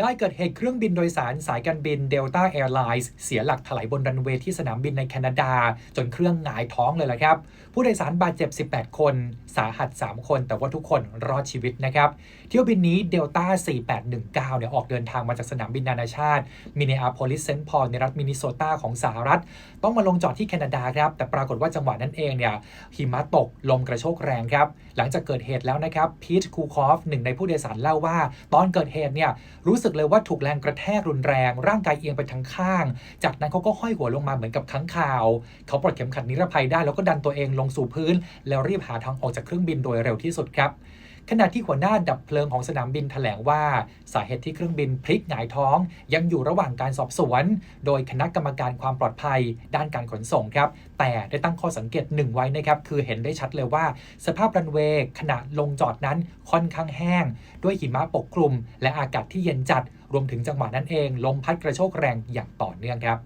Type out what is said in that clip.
ได้เกิดเหตุเครื่องบินโดยสารสายการบิน Delta Airlines เสียหลักถลายบนรันเวย์ที่สนามบินในแคนาดา จนเครื่องหงายท้องเลยล่ะครับ ผู้โดยสารบาดเจ็บ 18 คน สาหัส 3 คน แต่ว่าทุกคนรอดชีวิตนะครับ เที่ยวบินนี้ Delta 4819 เนี่ยออกเดินทางมาจากสนามบินนานาชาติมินเนอาโพลิสเซนต์พอลในรัฐมินนิโซตาของสหรัฐ ต้องมาลงจอดที่แคนาดาครับ แต่ปรากฏว่าจังหวะนั้นเองเนี่ยหิมะตกลมกระโชกแรงครับหลังจากเกิดเหตุแล้วนะครับพีทคูคอฟหนึ่งในผู้โดยสารเล่าว่า ตอนเกิดเหตุเนี่ยรู้สึกเลยว่าถูกแรงกระแทกรุนแรง ร่างกายเอียงไปทั้งข้าง จากนั้นเขาก็ห้อยหัวลงมาเหมือนกับค้างคาว เขาปลดเข็มขัดนิรภัยได้แล้วก็ดันตัวเองลงสู่พื้น แล้วรีบหาทางออกจากเครื่องบินโดยเร็วที่สุดครับ ขณะที่หัวหน้าดับเพลิงของสนามบินแถลงว่า สาเหตุที่เครื่องบินพลิกหงายท้อง ยังอยู่ระหว่างการสอบสวน โดยคณะกรรมการความปลอดภัย ด้านการขนส่งครับ แต่ได้ตั้งข้อสังเกตหนึ่งไว้นะครับ คือเห็นได้ชัดเลยว่า สภาพรันเวย์ขณะลงจอดนั้นค่อนข้างแห้ง ด้วยหิมะปกคลุม และอากาศที่เย็นจัด รวมถึงจังหวะนั้นเองลมพัดกระโชกแรงอย่างต่อเนื่องครับ